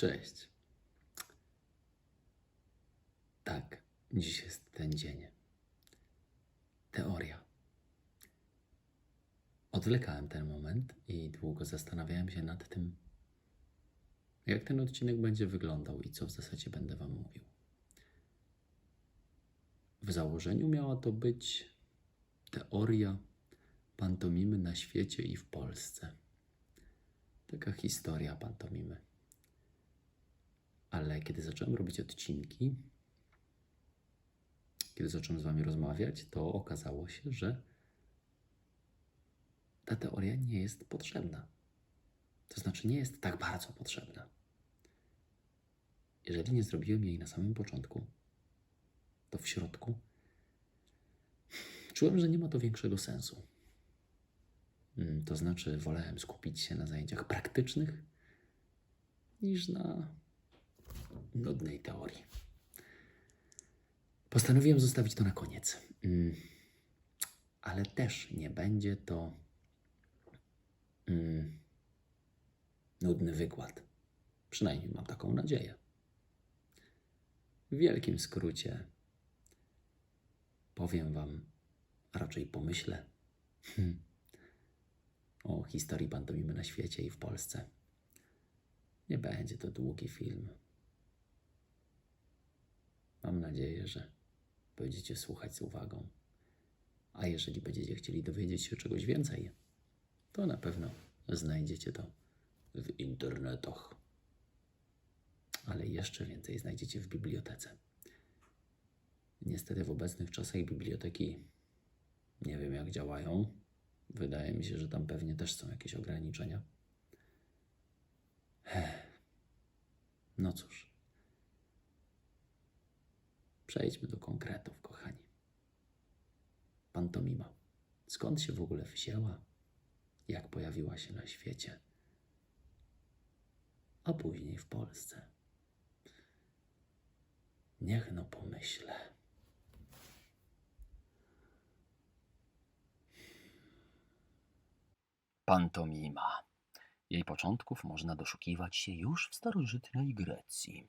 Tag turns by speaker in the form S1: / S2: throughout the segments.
S1: Cześć. Tak, dziś jest ten dzień. Teoria. Odwlekałem ten moment i długo zastanawiałem się nad tym, jak ten odcinek będzie wyglądał i co w zasadzie będę Wam mówił. W założeniu miała to być teoria pantomimy na świecie i w Polsce. Taka historia pantomimy. Ale kiedy zacząłem robić odcinki, kiedy zacząłem z Wami rozmawiać, to okazało się, że ta teoria nie jest potrzebna. To znaczy, nie jest tak bardzo potrzebna. Jeżeli nie zrobiłem jej na samym początku, to w środku czułem, że nie ma to większego sensu. Mm, To znaczy, wolałem skupić się na zajęciach praktycznych niż na nudnej teorii. Postanowiłem zostawić to na koniec. Mm, Ale też nie będzie to mm, nudny wykład. Przynajmniej mam taką nadzieję. W wielkim skrócie powiem Wam, a raczej pomyślę hmm, o historii pantomimy na świecie i w Polsce. Nie będzie to długi film. Mam nadzieję, że będziecie słuchać z uwagą. A jeżeli będziecie chcieli dowiedzieć się czegoś więcej, to na pewno znajdziecie to w internetach. Ale jeszcze więcej znajdziecie w bibliotece. Niestety w obecnych czasach biblioteki nie wiem jak działają. Wydaje mi się, że tam pewnie też są jakieś ograniczenia. No cóż. Przejdźmy do konkretów, kochani. Pantomima. Skąd się w ogóle wzięła? Jak pojawiła się na świecie? A później w Polsce. Niech no pomyślę.
S2: Pantomima. Jej początków można doszukiwać się już w starożytnej Grecji.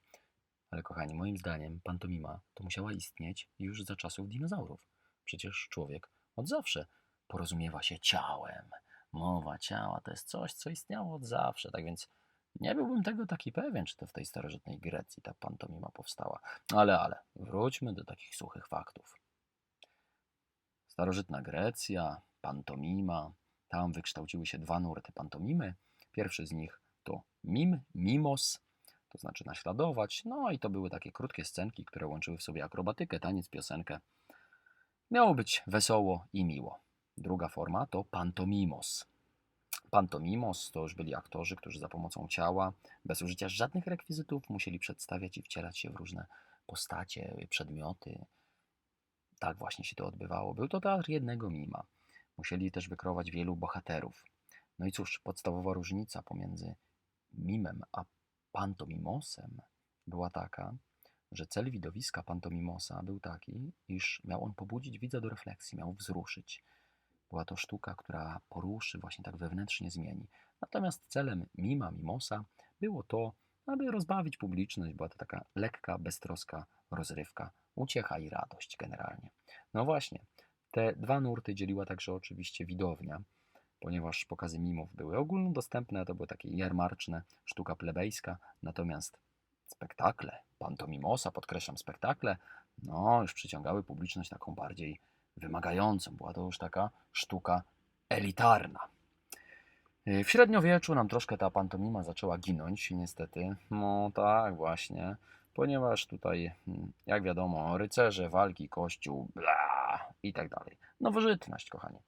S2: Ale kochani, moim zdaniem pantomima to musiała istnieć już za czasów dinozaurów. Przecież człowiek od zawsze porozumiewa się ciałem. Mowa ciała to jest coś, co istniało od zawsze. Tak więc nie byłbym tego taki pewien, czy to w tej starożytnej Grecji ta pantomima powstała. Ale, ale, wróćmy do takich suchych faktów. Starożytna Grecja, pantomima, tam wykształciły się dwa nurty pantomimy. Pierwszy z nich to mim, mimos, to znaczy naśladować. No i to były takie krótkie scenki, które łączyły w sobie akrobatykę, taniec, piosenkę. Miało być wesoło i miło. Druga forma to pantomimos. Pantomimos to już byli aktorzy, którzy za pomocą ciała, bez użycia żadnych rekwizytów, musieli przedstawiać i wcielać się w różne postacie, przedmioty. Tak właśnie się to odbywało. Był to teatr jednego mima. Musieli też wykreować wielu bohaterów. No i cóż, podstawowa różnica pomiędzy mimem a pantomimosem była taka, że cel widowiska pantomimosa był taki, iż miał on pobudzić widza do refleksji, miał wzruszyć. Była to sztuka, która poruszy, właśnie tak wewnętrznie zmieni. Natomiast celem mima, mimosa było to, aby rozbawić publiczność. Była to taka lekka, beztroska rozrywka, uciecha i radość generalnie. No właśnie, te dwa nurty dzieliła także oczywiście widownia, ponieważ pokazy mimów były ogólnodostępne, to były takie jarmarczne, sztuka plebejska, natomiast spektakle, pantomimosa, podkreślam spektakle, no już przyciągały publiczność taką bardziej wymagającą. Była to już taka sztuka elitarna. Yy, W średniowieczu nam troszkę ta pantomima zaczęła ginąć, niestety. No tak, właśnie, ponieważ tutaj, mm, jak wiadomo, rycerze, walki, kościół, bla i tak dalej. Nowożytność, kochani.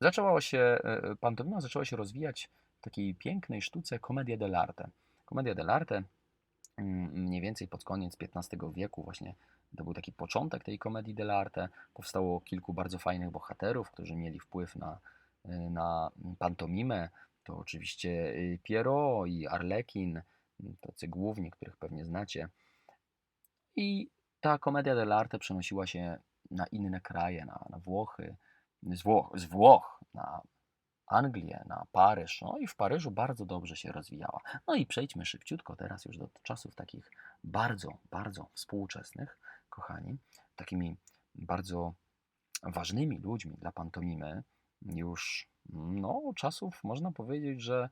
S2: Zaczęła się, yy, pantomima zaczęła się rozwijać w takiej pięknej sztuce Commedia dell'arte. Commedia dell'arte mm, mniej więcej pod koniec XV wieku właśnie to był taki początek tej komedii dell'arte. Powstało kilku bardzo fajnych bohaterów, którzy mieli wpływ na, y, na pantomimę. To oczywiście Pierrot i Arlekin, y, tacy główni, których pewnie znacie. I ta komedia dell'arte przenosiła się na inne kraje, na, na Włochy, z Włoch, z Włoch na Anglię, na Paryż. No i w Paryżu bardzo dobrze się rozwijała. No i przejdźmy szybciutko teraz już do czasów takich bardzo, bardzo współczesnych, kochani. Takimi bardzo ważnymi ludźmi dla pantomimy już no, czasów, można powiedzieć, że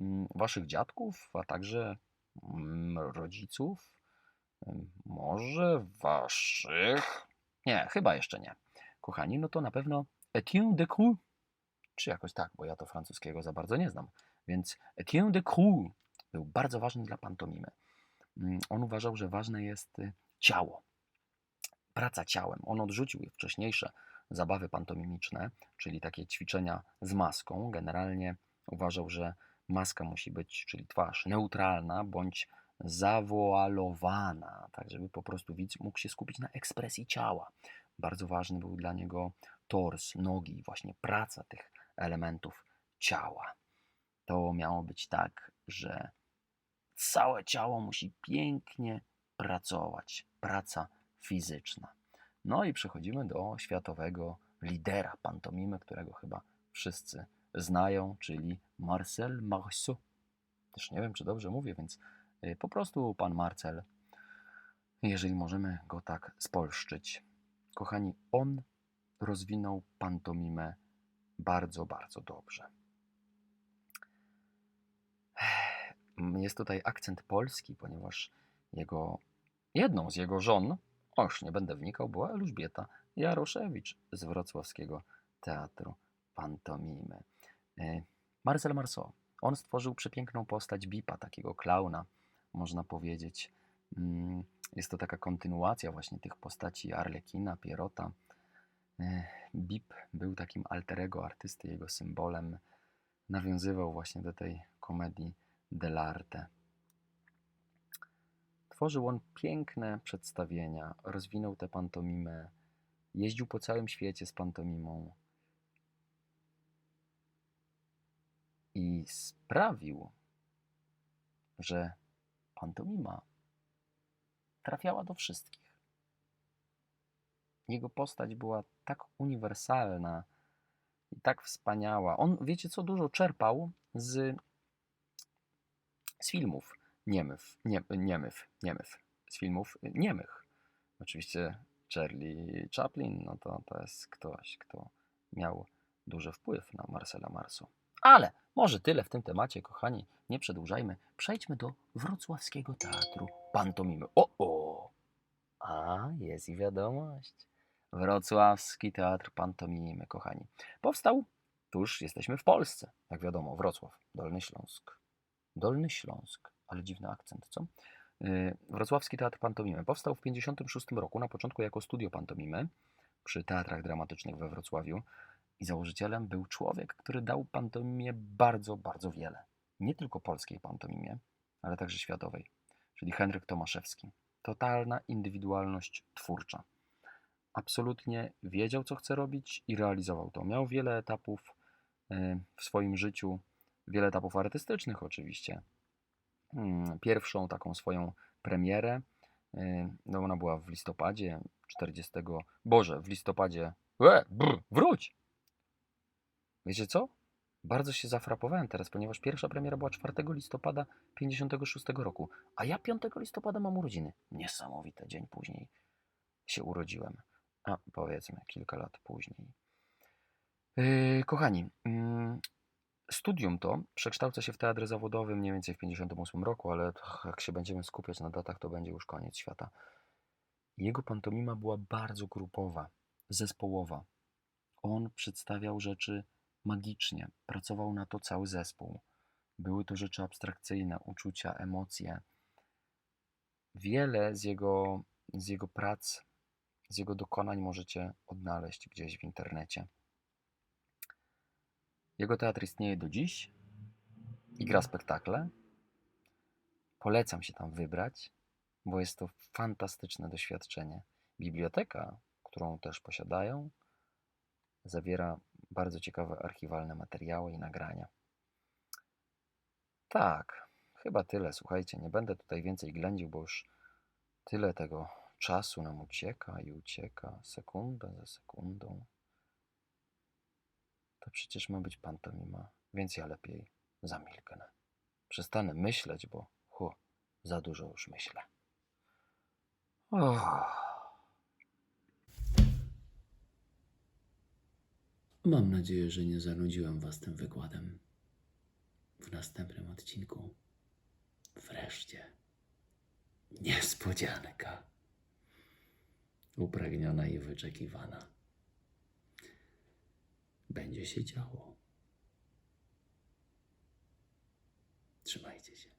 S2: mm, waszych dziadków, a także mm, rodziców, ym, może waszych. Nie, chyba jeszcze nie. Kochani, no to na pewno Etienne de Creux, czy jakoś tak, bo ja to francuskiego za bardzo nie znam. Więc Etienne de Creux był bardzo ważny dla pantomimy. Mm, On uważał, że ważne jest y, ciało, praca ciałem. On odrzucił wcześniejsze zabawy pantomimiczne, czyli takie ćwiczenia z maską. Generalnie uważał, że maska musi być, czyli twarz, neutralna bądź zawoalowana, tak żeby po prostu widz mógł się skupić na ekspresji ciała. Bardzo ważny był dla niego tors, nogi, właśnie praca tych elementów ciała. To miało być tak, że całe ciało musi pięknie pracować. Praca fizyczna. No i przechodzimy do światowego lidera pantomimy, którego chyba wszyscy znają, czyli Marcel Marceau. Też nie wiem, czy dobrze mówię, więc y, po prostu pan Marcel, jeżeli możemy go tak spolszczyć. Kochani, on rozwinął pantomimę bardzo, bardzo dobrze. Jest tutaj akcent polski, ponieważ jego, jedną z jego żon, o już nie będę wnikał, była Elżbieta Jaroszewicz z wrocławskiego Teatru Pantomimy. E, Marcel Marceau, on stworzył przepiękną postać Bipa, takiego klauna, można powiedzieć. Mm, Jest to taka kontynuacja właśnie tych postaci Arlekina, Pierrota. Bip był takim alterego artysty, jego symbolem. Nawiązywał właśnie do tej komedii dell'arte. Tworzył on piękne przedstawienia, rozwinął tę pantomimę, jeździł po całym świecie z pantomimą i sprawił, że pantomima trafiała do wszystkich. Jego postać była tak uniwersalna i tak wspaniała. On, wiecie co, dużo czerpał z, z filmów niemych, nie, niemych, niemych, z filmów niemych. Oczywiście Charlie Chaplin, no to, to jest ktoś, kto miał duży wpływ na Marcela Marceau. Ale może tyle w tym temacie, kochani. Nie przedłużajmy. Przejdźmy do wrocławskiego teatru pantomimy. O, o! A, jest i wiadomość. Wrocławski teatr pantomimy, kochani. Powstał, tuż jesteśmy w Polsce. Jak wiadomo, Wrocław, Dolny Śląsk. Dolny Śląsk, ale dziwny akcent, co? Yy, Wrocławski Teatr Pantomimy powstał w 1956 roku, na początku jako studio pantomimy przy teatrach dramatycznych we Wrocławiu i założycielem był człowiek, który dał pantomimie bardzo, bardzo wiele. Nie tylko polskiej pantomimie, ale także światowej, czyli Henryk Tomaszewski. Totalna indywidualność twórcza. Absolutnie wiedział, co chce robić i realizował to. Miał wiele etapów yy, w swoim życiu, wiele etapów artystycznych oczywiście. Mm, Pierwszą taką swoją premierę, yy, no ona była w listopadzie 40. Boże, w listopadzie. E, brr, wróć! Wiecie co? Bardzo się zafrapowałem teraz, ponieważ pierwsza premiera była 4 listopada 56 roku, a ja 5 listopada mam urodziny. Niesamowite, dzień później się urodziłem. A powiedzmy, kilka lat później. Yy, kochani, mm, studium to przekształca się w teatr zawodowy mniej więcej w 58 roku, ale jak się będziemy skupiać na datach, to będzie już koniec świata. Jego pantomima była bardzo grupowa, zespołowa. On przedstawiał rzeczy magicznie, pracował na to cały zespół. Były to rzeczy abstrakcyjne, uczucia, emocje. Wiele z jego, z jego prac, z jego dokonań możecie odnaleźć gdzieś w internecie. Jego teatr istnieje do dziś i gra spektakle. Polecam się tam wybrać, bo jest to fantastyczne doświadczenie. Biblioteka, którą też posiadają, zawiera bardzo ciekawe archiwalne materiały i nagrania. Tak, chyba tyle. Słuchajcie, nie będę tutaj więcej ględził, bo już tyle tego czasu nam ucieka i ucieka, sekunda za sekundą. To przecież ma być pantomima, więc ja lepiej zamilknę. Przestanę myśleć, bo hu, za dużo już myślę. Oh.
S1: Mam nadzieję, że nie zanudziłem Was tym wykładem. W następnym odcinku wreszcie niespodzianka. Upragniona i wyczekiwana. Będzie się działo. Trzymajcie się.